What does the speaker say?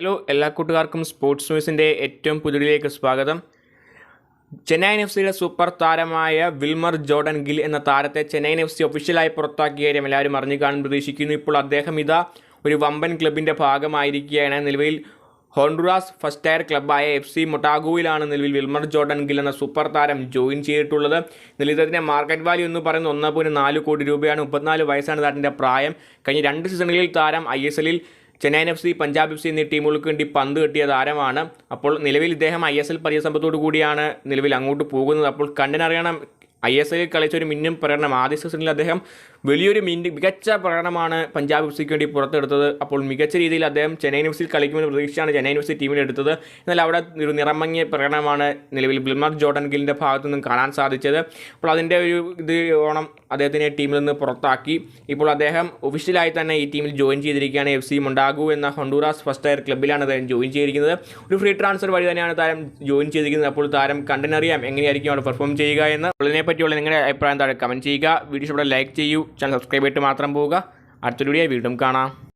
Hello എല്ലാ കൂട്ടുകാർക്കും sports ന്യൂസിന്റെ ഏറ്റവും പുതിയതിലേക്ക് സ്വാഗതം. ചെന്നൈയിൻ എഫ് സിയുടെ സൂപ്പർ താരമായ വിൽമർ ജോർഡൻ ഗിൽ എന്ന താരത്തെ ചെന്നൈയിൻ എഫ് സി ഒഫീഷ്യലായി പുറത്താക്കിയ കാര്യം എല്ലാവരും അറിഞ്ഞു കാണാൻ പ്രതീക്ഷിക്കുന്നു. ഇപ്പോൾ അദ്ദേഹം ഇതാ ഒരു വമ്പൻ ക്ലബിന്റെ ഭാഗമായിരിക്കുകയാണ്. നിലവിൽ ഹോണ്ടുറാസ് ഫസ്റ്റ് ടയർ ക്ലബ്ബായ എഫ് സി മൊട്ടാഗോയിലാണ് നിലവിൽ വിൽമർ ജോർഡൻ ഗിൽ എന്ന സൂപ്പർ താരം ജോയിൻ ചെയ്തിട്ടുള്ളത്. നിലവിൽ മാർക്കറ്റ് വാല്യൂ എന്ന് പറയുന്നത് ഒന്ന് പോയിന്റ് നാല് കോടി രൂപയാണ്. മുപ്പത്തിനാല് വയസ്സാണ് താരത്തിന്റെ പ്രായം. കഴിഞ്ഞ രണ്ട് സീസണുകളിൽ താരം ഐ എസ് എല്ലിൽ Chennaiyin F C Punjab F C എന്നീ ടീമുകൾക്ക് വേണ്ടി പന്ത് കിട്ടിയ താരമാണ്. അപ്പോൾ നിലവിൽ ഇദ്ദേഹം ഐ എസ് എൽ പരിസമ്പത്തോടു കൂടിയാണ് നിലവിൽ അങ്ങോട്ട് പോകുന്നത്. അപ്പോൾ കണ്ടിനറിയണം ഐ എസ് എല്ലിൽ കളിച്ച ഒരു മിന്നും പ്രകടനം. ആദ്യ സീസണിൽ അദ്ദേഹം വലിയൊരു മിന്നു മികച്ച പ്രകടനമാണ് പഞ്ചാബ് എഫ് സിക്ക് വേണ്ടി പുറത്തെടുത്തത്. അപ്പോൾ മികച്ച രീതിയിൽ അദ്ദേഹം ചെന്നൈ സിയിൽ കളിക്കുമെന്ന് പ്രതീക്ഷയാണ് ചെന്നൈ യൂണിവേഴ്സിറ്റി സി ടീമിലെടുത്തത് എന്നാൽ അവിടെ ഒരു നിറമങ്ങിയ പ്രകടനമാണ് നിലവിൽ ബിൽമാർ ജോർഡൻ ഗില്ലിന്റെ ഭാഗത്തു നിന്നും കാണാൻ സാധിച്ചത്. അപ്പോൾ അതിന്റെ ഒരു ഇത് ഓണം അദ്ദേഹത്തിനെ ടീമിൽ നിന്ന് പുറത്താക്കി. ഇപ്പോൾ അദ്ദേഹം ഒഫീഷ്യലായി തന്നെ ഈ ടീമിൽ ജോയിൻ ചെയ്തിരിക്കുകയാണ് എഫ് സി മൊണ്ടാഗു എന്ന ഹൊണ്ടൂറാസ് ഫസ്റ്റ് ടയർ ക്ലബ്ബിലാണ് അദ്ദേഹം ജോയിൻ ചെയ്തിരിക്കുന്നത്. ഒരു ഫ്രീ ട്രാൻസ്ഫർ വഴി തന്നെയാണ് താരം ജോയിൻ ചെയ്തിരിക്കുന്നത്. അപ്പോൾ താരം കണ്ടനറിയാം എങ്ങനെയായിരിക്കും അവിടെ പെർഫോം ചെയ്യുക എന്ന്. അതിനെ പറ്റിയുള്ള നിങ്ങളുടെ അഭിപ്രായം താഴെ കമന്റ് ചെയ്യുക. വീഡിയോ ഇവിടെ ലൈക്ക് ചെയ്യൂ. ചാനൽ സബ്സ്ക്രൈബ് ചെയ്തിട്ട് മാത്രം പോവുക. അടുത്തൊരു വീഡിയോ വീണ്ടും കാണാം.